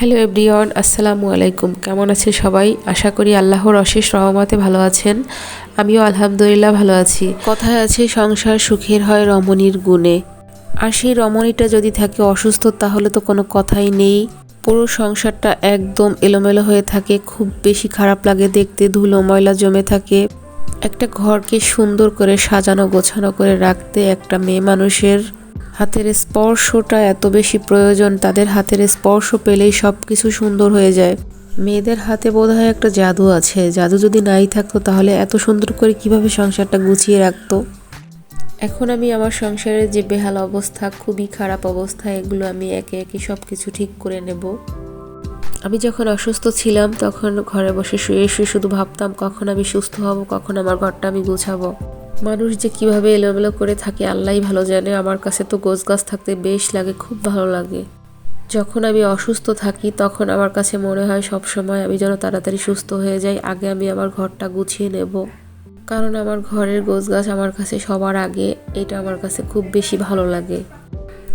Hello everyone, আসসালামু আলাইকুম। কেমন আছেন সবাই? আশা করি আল্লাহর অশেষ রহমতে ভালো আছেন। আমিও আলহামদুলিল্লাহ ভালো আছি। কথায় আছে, সংসার সুখের হয় রমণীর গুণে। আর সেই রমণীটা যদি থাকে অসুস্থ, তাহলে তো কোনো কথাই নেই। পুরো সংসারটা একদম এলোমেলো হয়ে থাকে। খুব বেশি খারাপ লাগে দেখতে, ধুলো, ময়লা জমে থাকে। একটা ঘরকে সুন্দর করে সাজানো, গোছানো, করে রাখতে একটা মেয়ে মানুষের হাতের স্পর্শটা এত বেশি প্রয়োজন, তাদের হাতের স্পর্শ পেলেই সব কিছু সুন্দর হয়ে যায়। মেয়েদের হাতে বোধহয় একটা জাদু আছে। জাদু যদি নাই থাকতো তাহলে এত সুন্দর করে কীভাবে সংসারটা গুছিয়ে রাখতো? এখন আমি আমার সংসারের যে বেহাল অবস্থা, খুবই খারাপ অবস্থা, এগুলো আমি একে একে সব কিছু ঠিক করে নেব। আমি যখন অসুস্থ ছিলাম, তখন ঘরে বসে শুয়ে শুয়ে শুধু ভাবতাম, কখন আমি সুস্থ হব, কখন আমার ঘরটা আমি গুছাবো। মানুষ যে কীভাবে এলোমেলো করে থাকে, আল্লাহই ভালো জানে। আমার কাছে তো গোছ গাছ থাকতে বেশ লাগে, খুব ভালো লাগে। যখন আমি অসুস্থ থাকি, তখন আমার কাছে মনে হয় সব সময় আমি যেন তাড়াতাড়ি সুস্থ হয়ে যাই। আগে আমি আমার ঘরটা গুছিয়ে নেব। কারণ আমার ঘরের গোছ গাছ আমার কাছে সবার আগে, এটা আমার কাছে খুব বেশি ভালো লাগে।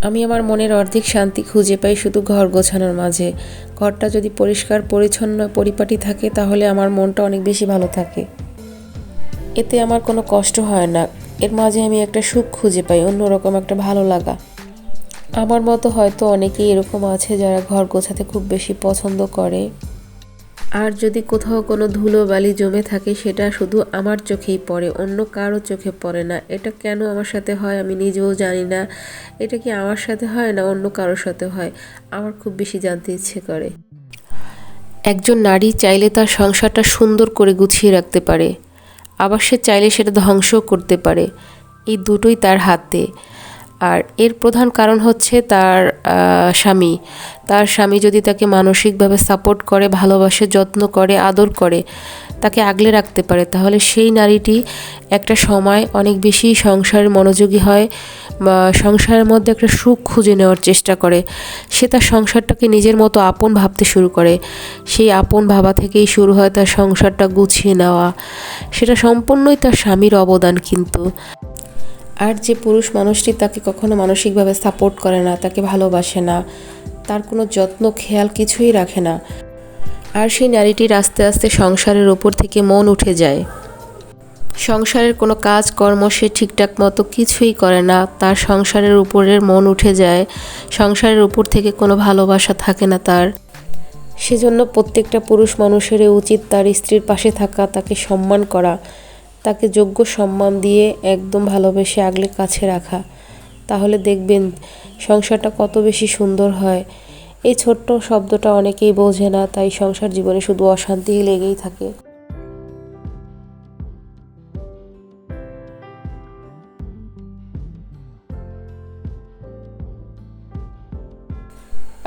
আমি আমার মনের অর্ধেক শান্তি খুঁজে পাই শুধু ঘর গোছানোর মাঝে। ঘরটা যদি পরিষ্কার, পরিচ্ছন্ন, পরিপাটি থাকে, তাহলে আমার মনটা অনেক বেশি ভালো থাকে। এতে আমার কোনো কষ্ট হয় না। এর মাঝে আমি একটা সুখ খুঁজে পাই, অন্যরকম একটা ভালো লাগা। আমার মতো হয়তো অনেকেই এরকম আছে যারা ঘর গোছাতে খুব বেশি পছন্দ করে। আর যদি কোথাও কোনো ধুলো বালি জমে থাকে, সেটা শুধু আমার চোখেই পড়ে, অন্য কারও চোখে পড়ে না। এটা কেন আমার সাথে হয় আমি নিজেও জানি না। এটা কি আমার সাথে হয় না অন্য কারোর সাথে হয়? আমার খুব বেশি জানতে ইচ্ছে করে। একজন নারী চাইলে তার সংসারটা সুন্দর করে গুছিয়ে রাখতে পারে। আবার সে চাইলে সেটা ধ্বংসও করতে পারে। এই দুটোই তার হাতে। আর এর প্রধান কারণ হচ্ছে তার স্বামী। তার স্বামী যদি তাকে মানসিকভাবে সাপোর্ট করে, ভালোবাসে, যত্ন করে, আদর করে, তাকে আগলে রাখতে পারে, তাহলে সেই নারীটি একটা সময় অনেক বেশি সংসারের মনোযোগী হয় সংসারের মধ্যে একটা সুখ খুঁজে নেওয়ার চেষ্টা করে, সে তার সংসারটাকে নিজের মতো আপন ভাবতে শুরু করে। সেই আপন ভাবা থেকেই শুরু হয় তার সংসারটা গুছিয়ে নেওয়া। সেটা সম্পূর্ণই তার স্বামীর অবদান কিন্তু। আর যে পুরুষ মানুষটি তাকে কখনো মানসিকভাবে সাপোর্ট করে না, তাকে ভালোবাসে না, তার কোনো যত্ন, খেয়াল কিছুই রাখে না। আর সেই নারীটির আস্তে আস্তে সংসারের ওপর থেকে মন উঠে যায়। সংসারের কোনো কাজ, কর্ম সে ঠিকঠাক মতো কিছুই করে না। তার সংসারের উপরের মন উঠে যায়। সংসারের উপর থেকে কোনো ভালোবাসা থাকে না তার। সেজন্য প্রত্যেকটা পুরুষ মানুষেরই উচিত তার স্ত্রীর পাশে থাকা, তাকে সম্মান করা, তাকে যোগ্য সম্মান দিয়ে একদম ভালোবেসে আগলে কাছে রাখা। তাহলে দেখবেন সংসারটা কত বেশি সুন্দর হয়। এই ছোট্ট শব্দটা অনেকেই বোঝে না, তাই সংসার জীবনে শুধু অশান্তি লেগেই থাকে।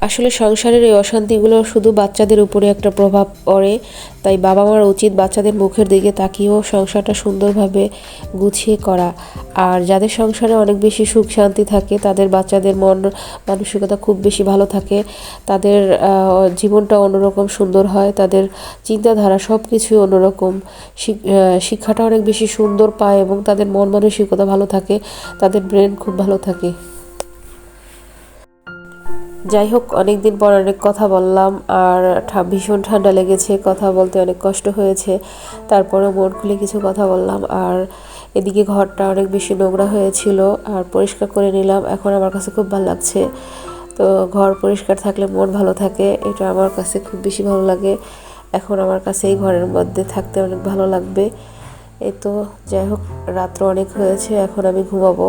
আসলে সংসারের এই অশান্তিগুলো শুধু বাচ্চাদের উপরে একটা প্রভাব পড়ে, তাই বাবা মার উচিত বাচ্চাদের মুখের দিকে তাকিয়েও সংসারটা সুন্দরভাবে গুছিয়ে করা। আর যাদের সংসারে অনেক বেশি সুখ শান্তি থাকে, তাদের বাচ্চাদের মন মানসিকতা খুব বেশি ভালো থাকে, তাদের জীবনটা অন্যরকম সুন্দর হয়, তাদের চিন্তাধারা সব কিছুই অন্যরকম শিক্ষাটা অনেক বেশি সুন্দর পায় এবং তাদের মন মানসিকতা ভালো থাকে, তাদের ব্রেন খুব ভালো থাকে। যাই হোক অনেক দিন পর অনেক কথা বললাম আর ভীষণ ঠান্ডা লেগেছে, কথা বলতে অনেক কষ্ট হয়েছে। তারপরে মন খুলে কিছু কথা বললাম আর এদিকে ঘরটা অনেক বেশি নোংরা হয়েছিল আর পরিষ্কার করে নিলাম। এখন আমার কাছে খুব ভালো লাগছে। তো ঘর পরিষ্কার থাকলে মন ভালো থাকে, এটা আমার কাছে খুব বেশি ভালো লাগে। এখন আমার কাছে এই ঘরের মধ্যে থাকতে অনেক ভালো লাগবে। এই তো যাই হোক, রাত্র অনেক হয়েছে, এখন আমি ঘুমাবো।